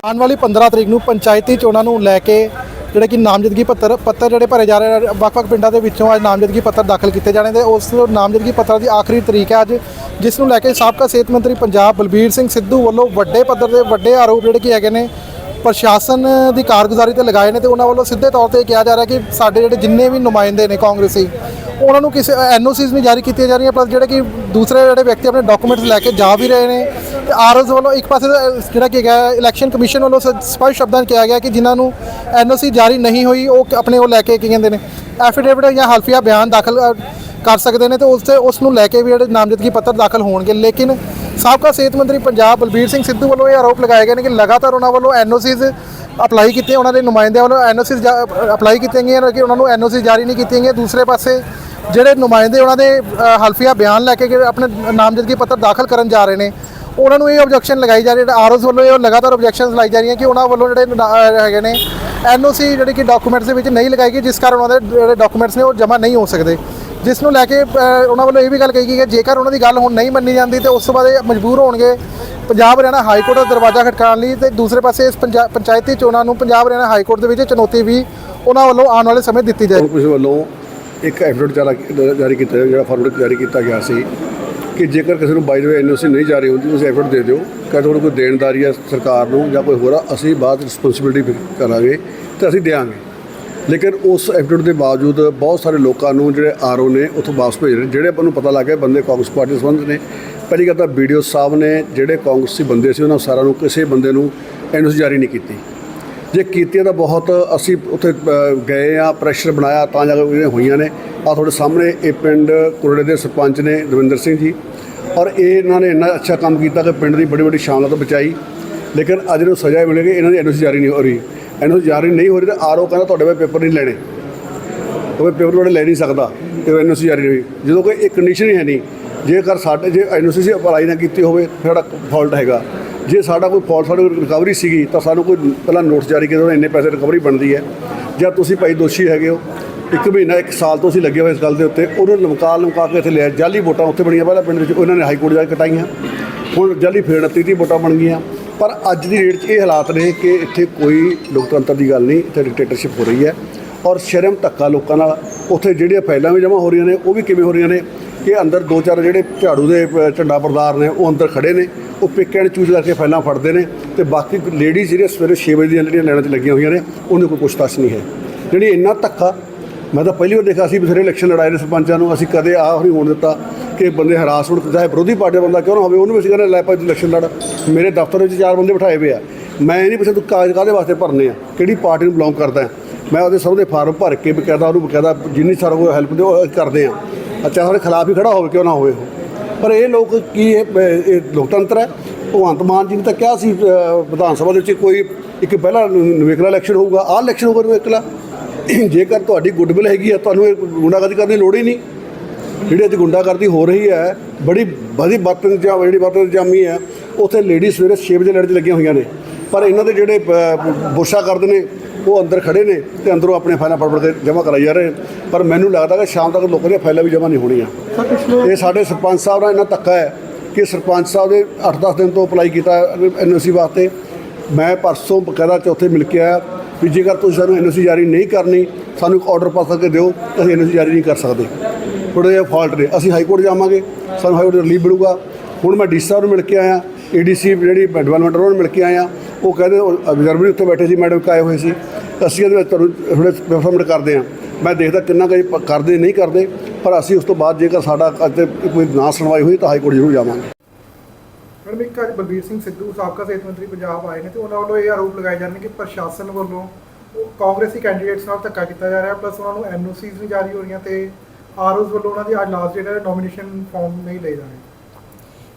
ਆਉਣ ਵਾਲੀ 15 ਤਰੀਕ ਨੂੰ ਪੰਚਾਇਤੀ ਚੋਣਾਂ ਨੂੰ ਲੈ ਕੇ ਜਿਹੜੇ ਕਿ ਨਾਮਜ਼ਦਗੀ ਪੱਤਰ ਪੱਤਰ ਜਿਹੜੇ ਭਰੇ ਜਾ ਰਹੇ ਵੱਖ-ਵੱਖ ਪਿੰਡਾਂ ਦੇ ਵਿੱਚੋਂ ਅੱਜ ਨਾਮਜ਼ਦਗੀ ਪੱਤਰ ਦਾਖਲ ਕੀਤੇ ਜਾਣੇ ਤੇ ਉਸ ਨਾਮਜ਼ਦਗੀ ਪੱਤਰ ਦੀ ਆਖਰੀ ਤਰੀਕ ਹੈ ਅੱਜ, ਜਿਸ ਨੂੰ ਲੈ ਕੇ ਸਾਬਕਾ ਸਿਹਤ ਮੰਤਰੀ ਪੰਜਾਬ ਬਲਬੀਰ ਸਿੰਘ ਸਿੱਧੂ ਵੱਲੋਂ ਵੱਡੇ ਪੱਧਰ ਦੇ ਵੱਡੇ ਆਰੋਪ ਜਿਹੜੇ ਕਿ ਹੈਗੇ ਨੇ, ਪ੍ਰਸ਼ਾਸਨ ਦੀ ਕਾਰਗੁਜ਼ਾਰੀ ਤੇ ਲਗਾਏ ਨੇ ਤੇ ਉਹਨਾਂ ਵੱਲੋਂ ਸਿੱਧੇ ਤੌਰ ਤੇ ਕਿਹਾ ਜਾ ਰਿਹਾ ਕਿ ਸਾਡੇ ਜਿਹੜੇ ਜਿੰਨੇ ਵੀ ਨੁਮਾਇੰਦੇ ਨੇ ਕਾਂਗਰਸੀ, ਉਹਨਾਂ ਨੂੰ ਕਿਸੇ ਐਨਓਸੀਜ਼ ਨਹੀਂ ਜਾਰੀ ਕੀਤੀਆਂ ਜਾ ਰਹੀਆਂ ਪਰ ਜਿਹੜੇ ਕਿ ਦੂਸਰੇ ਜਿਹੜੇ ਵਿਅਕਤੀ ਆਪਣੇ ਡਾਕੂਮੈਂਟਸ ਲੈ ਕੇ ਜਾ ਵੀ ਰਹੇ ਨੇ ਤੇ ਆਰਓਜ਼ ਵੱਲੋਂ ਇੱਕ ਪਾਸੇ ਜਿਹੜਾ ਕਿ ਹੈਗਾ ਇਲੈਕਸ਼ਨ ਕਮਿਸ਼ਨ ਵੱਲੋਂ ਸ- ਸਪਸ਼ਟ ਸ਼ਬਦਾਂ 'ਚ ਕਿਹਾ ਗਿਆ ਕਿ ਜਿਨ੍ਹਾਂ ਨੂੰ ਐਨਓਸੀ ਜਾਰੀ ਨਹੀਂ ਹੋਈ, ਉਹ ਆਪਣੇ ਉਹ ਲੈ ਕੇ ਕੀ ਕਹਿੰਦੇ ਨੇ? ਐਫੀਡੇਵਿਟ ਜਾਂ ਹਲਫੀਆ ਬਿਆਨ ਦਾਖਲ ਕਰ ਸਕਦੇ ਨੇ ਤੇ ਉਸ ਤੇ, ਉਸ ਨੂੰ ਲੈ ਕੇ ਵੀ ਜਿਹੜੇ ਨਾਮਜ਼ਦਗੀ ਪੱਤਰ ਦਾਖਲ ਹੋਣਗੇ। ਲੇਕਿਨ ਸਾਬਕਾ ਸਿਹਤ ਮੰਤਰੀ ਪੰਜਾਬ ਬਲਬੀਰ ਸਿੰਘ ਸਿੱਧੂ ਵੱਲੋਂ ਇਹ ਆਰੋਪ ਲਗਾਏ ਗਏ ਨੇ ਕਿ ਲਗਾਤਾਰ ਉਹਨਾਂ ਵੱਲੋਂ ਐਨਓਸੀਜ਼ ਅਪਲਾਈ ਕੀਤੇ ਉਹਨਾਂ ਦੇ ਨੁਮਾਇੰਦਿਆਂ ਵੱਲੋਂ ਐਨਓਸੀਜ਼ ਅਪਲਾਈ ਕੀਤੀਆਂ ਗਈਆਂ ਕਿ ਉਹਨਾਂ ਨੂੰ ਐਨਓਸੀ ਜਾਰੀ ਨਹੀਂ ਕੀਤੀਆਂ ਗਈਆਂ। ਦੂਸਰੇ ਪਾਸੇ ਜਿਹੜੇ ਨੁਮਾਇੰਦੇ ਉਹਨਾਂ ਦੇ ਹਲਫੀਆ ਬਿਆਨ ਲੈ ਕੇ ਆਪਣੇ ਨਾਮਜ਼ਦਗੀ ਪੱਤਰ ਦਾਖਲ ਕਰਨ ਜਾ ਰਹੇ ਨੇ ਉਹਨਾਂ ਨੂੰ ਇਹ ਆਬਜੈਕਸ਼ਨ ਲਗਾਈ ਜਾ ਰਹੀ ਹੈ ਆਰਓਸ ਵੱਲੋਂ ਇਹ ਲਗਾਤਾਰ ਆਬਜੈਕਸ਼ਨਸ ਲਾਈ ਜਾ ਰਹੀਆਂ ਕਿ ਉਹਨਾਂ ਵੱਲੋਂ ਜਿਹੜੇ ਨਾ- ਅ, ਹੈਗੇ ਨੇ ਐਨਓਸੀ ਜਿਹੜੀ ਕਿ ਡਾਕੂਮੈਂਟਸ ਦੇ ਵਿੱਚ ਨਹੀਂ ਲਗਾਈ ਗਈ ਜਿਸ ਕਾਰਨ ਉਹਨਾਂ ਦੇ ਜਿਹੜੇ ਡਾਕੂਮੈਂਟਸ ਨੇ ਉਹ ਜਮ੍ਹਾਂ ਨਹੀਂ ਹੋ ਸਕਦੇ। ਜਿਸ ਨੂੰ ਲੈ ਕੇ ਉਹਨਾਂ ਵੱਲੋਂ ਇਹ ਵੀ ਗੱਲ ਕਹੀ ਗਈ ਕਿ ਜੇਕਰ ਉਹਨਾਂ ਦੀ ਗੱਲ ਹੁਣ ਨਹੀਂ ਮੰਨੀ ਜਾਂਦੀ ਤੇ ਉਸ ਤੋਂ ਬਾਅਦ ਇਹ ਮਜਬੂਰ ਹੋਣਗੇ। ਪੰਜਾਬ ਹਰਿਆਣਾ ਹਾਈ ਕੋਰਟ ਦਾ ਦਰਵਾਜ਼ਾ ਖਟਕਾਉਣ ਲਈ ਤੇ ਦੂਸਰੇ ਪਾਸੇ ਇਸ ਪੰਜਾ- ਪੰਚਾਇਤੀ ਚੋਣਾਂ ਨੂੰ ਪੰਜਾਬ ਹਰਿਆਣਾ ਹਾਈ ਕੋਰਟ ਦੇ ਵਿੱਚ ਚੁਣੌਤੀ ਵੀ ਉਹਨਾਂ ਵੱਲੋਂ ਆਉਣ ਵਾਲੇ ਸਮੇਂ ਦਿੱਤੀ ਜਾਏ। ਕਾਂਗਰਸ ਵੱਲੋਂ ਇੱਕ ਐਫੀਡੇਵਿਟ ਜਾਰੀ ਕੀਤਾ ਜਿਹੜਾ ਫਾਰਮੈਟ ਜਾਰੀ ਕੀਤਾ ਗਿਆ ਸੀ। ਕਿ ਜੇਕਰ ਕਿਸੇ ਨੂੰ ਬਾਈ ਦੇ ਐਨਓਸੀ ਨਹੀਂ ਜਾਰੀ ਹੁੰਦੀ ਤੁਸੀਂ ਐਫਰਟ ਦੇ ਦਿਓ ਕਿ ਤੁਹਾਨੂੰ ਕੋਈ ਦੇਣਦਾਰੀ ਹੈ ਸਰਕਾਰ ਨੂੰ ਜਾਂ ਕੋਈ ਹੋਰ ਆ, ਅਸੀਂ ਬਾਅਦ ਰਿਸਪੌਂਸਿਬਿਲਟੀ ਕਰਾਂਗੇ ਤੇ ਅਸੀਂ ਦੇਵਾਂਗੇ ਲੇਕਿਨ ਉਸ ਐਫੀਡੇਵਿਟ ਦੇ ਬਾਵਜੂਦ ਬਹੁਤ ਸਾਰੇ ਲੋਕਾਂ ਨੂੰ ਜਿਹੜੇ ਆਰਓ ਨੇ ਉੱਥੋਂ ਵਾਪਸ ਭੇਜ ਰਹੇ ਨੇ। ਜਿਹੜੇ ਆਪਾਂ ਨੂੰ ਪਤਾ ਲੱਗ ਗਿਆ ਬੰਦੇ ਕਾਂਗਰਸ ਪਾਰਟੀ ਦੇ ਸੰਬੰਧ ਨੇ ਪਹਿਲੀ ਗੱਲ ਤਾਂ ਵੀਡੀਓ ਸਾਹਿਬ ਨੇ ਜਿਹੜੇ ਕਾਂਗਰਸੀ ਬੰਦੇ ਸੀ ਉਹਨਾਂ ਸਾਰਿਆਂ ਨੂੰ ਕਿਸੇ ਬੰਦੇ ਨੂੰ ਐਨਓਸੀ ਜਾਰੀ ਨਹੀਂ ਕੀਤੀ ਜੇ ਕੀਤੀਆਂ ਤਾਂ ਬਹੁਤ ਅਸੀਂ ਉੱਥੇ ਗਏ ਆ ਪ੍ਰੈਸ਼ਰ ਬਣਾਇਆ, ਤਾਂ ਜਾ ਕੇ ਹੋਈਆਂ ਨੇ। ਆ ਤੁਹਾਡੇ ਸਾਹਮਣੇ ਇਹ ਪਿੰਡ ਕੁਰੜੇ ਦੇ ਸਰਪੰਚ ਨੇ ਦਵਿੰਦਰ ਸਿੰਘ ਜੀ। ਔਰ ਇਹ ਇਹਨਾਂ ਨੇ ਇੰਨਾ ਅੱਛਾ ਕੰਮ ਕੀਤਾ ਕਿ ਪਿੰਡ ਦੀ ਬੜੀ ਵੱਡੀ ਸ਼ਾਨਤ ਬਚਾਈ। ਲੇਕਿਨ ਅੱਜ ਨੂੰ ਸਜ਼ਾ ਮਿਲੇਗੀ ਇਹਨਾਂ ਦੀ ਐਨਓਸੀ ਜਾਰੀ ਨਹੀਂ ਹੋ ਰਹੀ। ਐਨਓਸੀ ਜਾਰੀ ਨਹੀਂ ਹੋ ਰਹੀ ਤਾਂ ਆਰਓ ਕਹਿੰਦਾ ਤੁਹਾਡੇ ਕੋਲ ਪੇਪਰ ਨਹੀਂ ਲੈਣੇ। ਉਹ ਪੇਪਰ ਤੁਹਾਡੇ ਲੈ ਨਹੀਂ ਸਕਦਾ ਤੇ ਐਨਓਸੀ ਜਾਰੀ ਨਹੀਂ ਹੋਈ। ਜਦੋਂ ਕੋਈ ਇਹ ਕੰਡੀਸ਼ਨ ਹੀ ਹੈ ਨਹੀਂ। ਜੇਕਰ ਸਾਡੇ, ਜੇ ਐਨਓਸੀ ਸੀ ਅਪਲਾਈ ਨਾ ਕੀਤੀ ਹੋਵੇ, ਫਿਰ ਸਾਡਾ ਫਾਲਟ ਹੈਗਾ। ਜੇ ਸਾਡਾ ਕੋਈ ਫਾਲਟ ਸਾਡੇ ਰਿਕਵਰੀ ਸੀਗੀ, ਤਾਂ ਸਾਨੂੰ ਕੋਈ ਪਹਿਲਾਂ ਨੋਟਿਸ ਜਾਰੀ ਕੀਤਾ ਇੰਨੇ ਪੈਸੇ ਰਿਕਵਰੀ ਬਣਦੀ ਹੈ। ਜਾਂ ਤੁਸੀਂ ਭਾਈ ਦੋਸ਼ੀ ਹੈਗੇ ਹੋ, ਇੱਕ ਮਹੀਨਾ, ਇੱਕ ਸਾਲ ਤੋਂ ਅਸੀਂ ਲੱਗੇ ਹੋਏ ਇਸ ਗੱਲ ਦੇ ਉੱਤੇ। ਉਹਨੂੰ ਲਮਕਾ ਲਮਕਾ ਕੇ ਇੱਥੇ ਲਿਆ, ਜਾਲੀ ਵੋਟਾਂ ਉੱਥੇ ਬਣੀਆਂ, ਪਹਿਲਾਂ ਪਿੰਡ ਵਿੱਚ ਉਹਨਾਂ ਨੇ ਹਾਈ ਕੋਰਟ ਜਾ ਕੇ ਕਟਾਈਆਂ। ਹੁਣ ਜਾਲੀ ਫੇਰ 29 ਤੀਹ ਵੋਟਾਂ ਬਣ ਗਈਆਂ। ਪਰ ਅੱਜ ਦੀ ਡੇਟ 'ਚ ਇਹ ਹਾਲਾਤ ਨੇ ਕਿ ਇੱਥੇ ਕੋਈ ਲੋਕਤੰਤਰ ਦੀ ਗੱਲ ਨਹੀਂ, ਇੱਥੇ ਡਿਕਟੇਟਰਸ਼ਿਪ ਹੋ ਰਹੀ ਹੈ। ਔਰ ਸ਼ਰਮ ਧੱਕਾ ਲੋਕਾਂ ਨਾਲ, ਉੱਥੇ ਜਿਹੜੀਆਂ ਫਾਈਲਾਂ ਵੀ ਜਮ੍ਹਾਂ ਹੋ ਰਹੀਆਂ ਨੇ, ਉਹ ਵੀ ਕਿਵੇਂ ਹੋ ਰਹੀਆਂ ਨੇ ਕਿ ਅੰਦਰ ਦੋ ਚਾਰ ਜਿਹੜੇ ਝਾੜੂ ਦੇ ਝੰਡਾ ਪਰਦਾਰ ਨੇ, ਉਹ ਅੰਦਰ ਖੜੇ ਨੇ। ਉਹ ਪਿਕ ਐਂਡ ਚੂਜ਼ ਕਰਕੇ ਫਾਈਲਾਂ ਫੜਦੇ ਨੇ ਤੇ ਬਾਕੀ ਲੇਡੀਜ਼ ਜਿਹੜੀਆਂ ਸਵੇਰੇ 6 ਵਜੇ ਦੀਆਂ ਜਿਹੜੀਆਂ ਲੈਣਾਂ 'ਚ ਲੱਗੀਆਂ ਹੋਈਆਂ ਨੇ, ਉਹਨੂੰ ਕੋਈ ਪੁੱਛਤਾਛ ਨਹੀਂ ਹੈ। ਜਿਹੜੀ ਇੰਨਾ ਧੱਕਾ, ਮੈਂ ਤਾਂ ਪਹਿਲੀ ਵਾਰ ਦੇਖਿਆ ਸੀ ਬਥੇਰੇ ਇਲੈਕਸ਼ਨ ਲੜਾਏ ਨੇ ਸਰਪੰਚਾਂ ਨੂੰ। ਅਸੀਂ ਕਦੇ ਆਹ ਨਹੀਂ ਹੋਣ ਦਿੱਤਾ ਕਿ ਬੰਦੇ ਹਰਾਸਮੈਂਟ ਚਾਹੇ ਵਿਰੋਧੀ ਪਾਰਟੀ ਦਾ ਬੰਦਾ ਕਿਉਂ ਨਾ ਹੋਵੇ, ਉਹਨੂੰ ਵੀ ਅਸੀਂ ਕਹਿੰਦੇ ਲੈ ਭਾਈ ਤੂੰ ਇਲੈਕਸ਼ਨ ਲੜ। ਮੇਰੇ ਦਫ਼ਤਰ ਵਿੱਚ ਚਾਰ ਬੰਦੇ ਬਿਠਾਏ ਹੋਏ ਆ। ਮੈਂ ਇਹ ਨਹੀਂ ਪੁੱਛਿਆ ਤੂੰ ਕਾਗਜ਼ ਕਾਹਦੇ ਵਾਸਤੇ ਭਰਨੇ ਆ? ਕਿਹੜੀ ਪਾਰਟੀ ਨੂੰ ਬਿਲੋਂਗ ਕਰਦਾ ਮੈਂ ਉਹਦੇ ਸਭ ਦੇ ਫਾਰਮ ਭਰ ਕੇ ਬਕਾਇਦਾ, ਉਹਨੂੰ ਬਕਾਇਦਾ ਜਿੰਨੀ ਸਾਰਾ ਉਹ ਹੈਲਪ ਦੇ ਉਹ ਕਰਦੇ ਆ। ਅੱਛਾ ਸਾਡੇ ਖਿਲਾਫ ਹੀ ਖੜਾ ਹੋਵੇ ਕਿਉਂ ਨਾ ਹੋਵੇ ਉਹ। ਪਰ ਇਹ ਲੋਕ ਕੀ ਇਹ ਇਹ ਲੋਕਤੰਤਰ ਹੈ? ਭਗਵੰਤ ਮਾਨ ਜੀ ਨੇ ਤਾਂ ਕਿਹਾ ਸੀ ਅ, ਵਿਧਾਨ ਸਭਾ ਦੇ ਵਿੱਚ ਕੋਈ ਇੱਕ ਪਹਿਲਾ ਨਿਵੇਕਲਾ ਇਲੈਕਸ਼ਨ ਹੋਊਗਾ ਆਹ ਇਲੈਕਸ਼ਨ ਹੋਊਗਾ ਨਿਵੇਕਲਾ। ਜੇਕਰ ਤੁਹਾਡੀ ਗੁੱਡਵਿਲ ਹੈਗੀ ਆ ਤੁਹਾਨੂੰ ਇਹ ਗੁੰਡਾਗਰਦੀ ਕਰਨ ਦੀ ਲੋੜ ਹੀ ਨਹੀਂ। ਜਿਹੜੀ ਅੱਜ ਗੁੰਡਾਗਰਦੀ ਹੋ ਰਹੀ ਹੈ ਬੜੀ ਬੜੀ ਬਤਨ ਜਾਂ ਜਿਹੜੀ ਬਤਨ ਜਾਮੀ ਹੈ ਉੱਥੇ ਲੇਡੀ ਸਵੇਰੇ 6 ਵਜੇ ਲੜਨ 'ਚ ਲੱਗੀਆਂ ਹੋਈਆਂ ਨੇ। ਪਰ ਇਹਨਾਂ ਦੇ ਜਿਹੜੇ ਅ, ਬੋਸ਼ਾ ਕਰਦੇ ਨੇ ਉਹ ਅੰਦਰ ਖੜੇ ਨੇ ਤੇ ਅੰਦਰੋਂ ਆਪਣੇ ਫਾਈਲਾਂ ਫੜ ਫੜ ਕੇ ਜਮ੍ਹਾਂ ਕਰਾਈ ਜਾ ਰਹੇ ਨੇ। ਪਰ ਮੈਨੂੰ ਲੱਗਦਾ ਕਿ ਸ਼ਾਮ ਤੱਕ ਲੋਕਾਂ ਦੀਆਂ ਫਾਈਲਾਂ ਵੀ ਜਮ੍ਹਾਂ ਨਹੀਂ ਹੋਣੀਆਂ। ਇਹ ਸਾਡੇ ਸਰਪੰਚ ਸਾਹਿਬ ਦਾ ਇੰਨਾ ਧੱਕਾ ਹੈ ਕਿ ਸਰਪੰਚ ਸਾਹਿਬ ਦੇ 8-10 ਦਿਨ ਤੋਂ ਅਪਲਾਈ ਕੀਤਾ ਐਨਓਸੀ ਵਾਸਤੇ। ਮੈਂ ਪਰਸੋਂ ਬਕਾਇਦਾ ਚੌਥੇ ਮਿਲ ਕੇ ਆਇਆ ਵੀ ਜੇਕਰ ਤੁਸੀਂ ਸਾਨੂੰ ਐਨਓਸੀ ਜਾਰੀ ਨਹੀਂ ਕਰਨੀ ਸਾਨੂੰ ਇੱਕ ਆਰਡਰ ਪਾਸ ਕਰਕੇ ਦਿਓ ਤਾਂ ਅਸੀਂ ਐਨਓਸੀ ਜਾਰੀ ਨਹੀਂ ਕਰ ਸਕਦੇ। ਥੋੜ੍ਹੇ ਜਿਹਾ ਫਾਲਟ ਨੇ। ਅਸੀਂ ਹਾਈ ਕੋਰਟ ਜਾਵਾਂਗੇ ਸਾਨੂੰ ਹਾਈ ਕੋਰਟ ਰਿਲੀਫ ਮਿਲੂਗਾ। ਹੁਣ ਮੈਂ ਡੀ ਸਾਹਿਬ ਨੂੰ ਮਿਲ ਕੇ ਆਇਆ। ਏਡੀਸੀ ਜਿਹੜੀ ਡਿਵੈਲਪਮੈਂਟ ਉਹਨਾਂ ਨੂੰ ਮਿਲ ਕੇ ਆਇਆ ਉਹ ਕਹਿੰਦੇ ਅਬਜ਼ਰਵਰ ਉੱਥੇ ਬੈਠੇ ਸੀ, ਮੈਡਮ ਕਾਏ ਹੋਏ ਸੀ। ਅਸੀਂ ਇਹਦੇ ਵਿੱਚ ਤੁਹਾਨੂੰ ਥੋੜੇ ਪਰਫਾਰਮੈਂਟ ਕਰਦੇ ਹਾਂ ਮੈਂ ਦੇਖਦਾ ਕਿੰਨਾ ਕੁ ਕਰਦੇ, ਨਹੀਂ ਕਰਦੇ, ਪਰ ਅਸੀਂ ਉਸ ਤੋਂ ਬਾਅਦ ਜੇਕਰ ਸਾਡਾ ਅੱਜ ਕੋਈ ਨਾ ਸੁਣਵਾਈ ਹੋਈ ਤਾਂ ਹਾਈ ਕੋਰਟ ਜ਼ਰੂਰ ਜਾਵਾਂਗੇ। ਮੈਡਮ, ਇੱਕ ਅੱਜ ਬਲਬੀਰ ਸਿੰਘ ਸਿੱਧੂ, ਸਾਬਕਾ ਸਿਹਤ ਮੰਤਰੀ ਪੰਜਾਬ ਆਏ ਨੇ ਤੇ ਉਹਨਾਂ ਵੱਲੋਂ ਇਹ ਆਰੋਪ ਲਗਾਏ ਜਾਂਦੇ ਨੇ ਕਿ ਪ੍ਰਸ਼ਾਸਨ ਵੱਲੋਂ ਕਾਂਗਰਸੀ ਕੈਂਡੀਡੇਟਸ ਨਾਲ ਧੱਕਾ ਕੀਤਾ ਜਾ ਰਿਹਾ ਪਲੱਸ ਉਹਨਾਂ ਨੂੰ ਐਨਓਸੀਜ਼ ਨਹੀਂ ਜਾਰੀ ਹੋ ਰਹੀਆਂ ਤੇ ਆਰਓਜ਼ ਵੱਲੋਂ ਉਹਨਾਂ ਦੀ ਅੱਜ ਲਾਸਟ ਡੇਟ ਹੈ ਨੋਮੀਨੇਸ਼ਨ ਫਾਰਮ ਨਹੀਂ ਲਏ ਜਾ ਰਹੇ।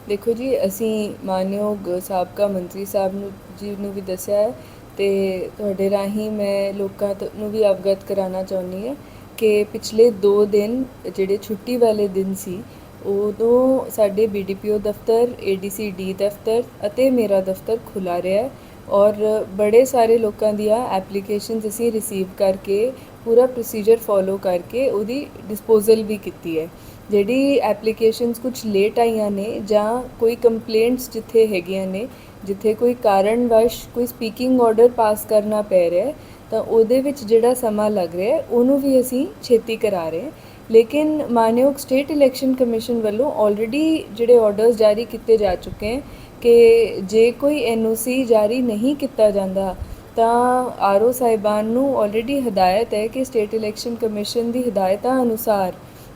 ਦੇਖੋ ਜੀ, ਅਸੀਂ ਮਾਨਯੋਗ ਸਾਬਕਾ ਮੰਤਰੀ ਸਾਹਿਬ ਨੂੰ, ਜੀ ਨੂੰ ਵੀ ਦੱਸਿਆ ਹੈ ਤੇ ਤੁਹਾਡੇ ਰਾਹੀਂ ਮੈਂ ਲੋਕਾਂ ਤੋਂ, ਨੂੰ ਵੀ ਅਵਗਤ ਕਰਾਉਣਾ ਚਾਹੁੰਦੀ ਹਾਂ ਕਿ ਪਿਛਲੇ 2 ਦਿਨ ਜਿਹੜੇ ਛੁੱਟੀ ਵਾਲੇ ਦਿਨ ਸੀ, ਉਦੋਂ ਸਾਡੇ ਬੀਡੀਪੀਓ ਦਫ਼ਤਰ ਏਡੀਸੀਡੀ ਦਫ਼ਤਰ ਅਤੇ ਮੇਰਾ ਦਫ਼ਤਰ ਖੁੱਲਾ ਰਿਹਾ ਔਰ ਬੜੇ ਸਾਰੇ ਲੋਕਾਂ ਦੀਆਂ ਐਪਲੀਕੇਸ਼ਨਸ ਅਸੀਂ ਰਿਸੀਵ ਕਰਕੇ, ਪੂਰਾ ਪ੍ਰੋਸੀਜਰ ਫੋਲੋ ਕਰਕੇ ਉਹਦੀ ਡਿਸਪੋਜ਼ਲ ਵੀ ਕੀਤੀ ਹੈ। ਜਿਹੜੀ ਐਪਲੀਕੇਸ਼ਨਸ ਕੁਝ ਲੇਟ ਆਈਆਂ ਨੇ ਜਾਂ ਕੋਈ ਕੰਪਲੇਂਟਸ ਜਿੱਥੇ ਹੈਗੀਆਂ ਨੇ, ਜਿੱਥੇ ਕੋਈ ਕਾਰਨਵਸ਼, ਕੋਈ ਸਪੀਕਿੰਗ ਆਰਡਰ ਪਾਸ ਕਰਨਾ ਪੈ ਰਿਹਾ ਤਾਂ ਉਹਦੇ ਵਿੱਚ ਜਿਹੜਾ ਸਮਾਂ ਲੱਗ ਰਿਹਾ ਉਹਨੂੰ ਵੀ ਅਸੀਂ ਛੇਤੀ ਕਰਾ ਰਹੇ ਹਾਂ। ਲੇਕਿਨ ਮਾਨਯੋਗ ਸਟੇਟ ਇਲੈਕਸ਼ਨ ਕਮਿਸ਼ਨ ਵੱਲੋਂ ਆਲਰੇਡੀ ਜਿਹੜੇ ਆਰਡਰਸ ਜਾਰੀ ਕੀਤੇ ਜਾ ਚੁੱਕੇ ਹਨ ਕਿ ਜੇ ਕੋਈ ਐਨਓਸੀ ਜਾਰੀ ਨਹੀਂ ਕੀਤਾ ਜਾਂਦਾ, ਤਾਂ ਆਰਓ ਸਾਹਿਬਾਨ ਨੂੰ ਆਲਰੇਡੀ ਹਦਾਇਤ ਹੈ ਕਿ ਸਟੇਟ ਇਲੈਕਸ਼ਨ ਕਮਿਸ਼ਨ ਦੀ ਹਦਾਇਤਾਂ ਅਨੁਸਾਰ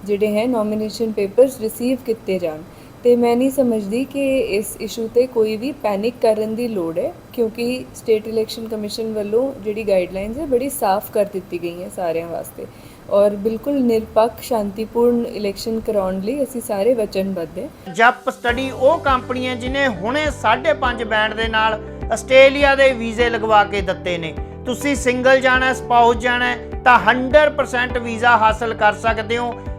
ਜਿਹੜੇ ਹੈ ਨੋਮੀਨੇਸ਼ਨ ਪੇਪਰਸ ਰਿਸੀਵ ਕੀਤੇ ਜਾਣ। ਤੇ ਮੈਂ ਨਹੀਂ ਸਮਝਦੀ ਕਿ ਇਸ ਇਸ਼ੂ ਤੇ ਕੋਈ ਵੀ ਪੈਨਿਕ ਕਰਨ ਦੀ ਲੋੜ ਹੈ, ਕਿਉਂਕਿ ਸਟੇਟ ਇਲੈਕਸ਼ਨ ਕਮਿਸ਼ਨ ਵੱਲੋਂ ਜਿਹੜੀ ਗਾਈਡਲਾਈਨਸ ਹੈ ਬੜੀ ਸਾਫ਼ ਕਰ ਦਿੱਤੀ ਗਈ ਹੈ ਸਾਰਿਆਂ ਵਾਸਤੇ। ਔਰ ਬਿਲਕੁਲ ਨਿਰਪੱਖ, ਸ਼ਾਂਤੀਪੂਰਨ ਇਲੈਕਸ਼ਨ ਕਰਾਉਣ ਲਈ ਅਸੀਂ ਸਾਰੇ ਵਚਨਬੱਧ ਹਾਂ। ਜਪ ਸਟੱਡੀ ਉਹ ਕੰਪਨੀ ਹੈ ਜਿਨੇ ਹੁਣੇ 5.5 ਬੈਂਡ ਦੇ ਨਾਲ ਆਸਟ੍ਰੇਲੀਆ ਦੇ ਵੀਜ਼ੇ ਲਗਵਾ ਕੇ ਦਿੱਤੇ ਨੇ। ਤੁਸੀਂ ਸਿੰਗਲ ਜਾਣਾ ਸਪਾਊਸ ਜਾਣਾ, ਤਾਂ 100% ਵੀਜ਼ਾ ਹਾਸਲ ਕਰ ਸਕਦੇ ਹੋ।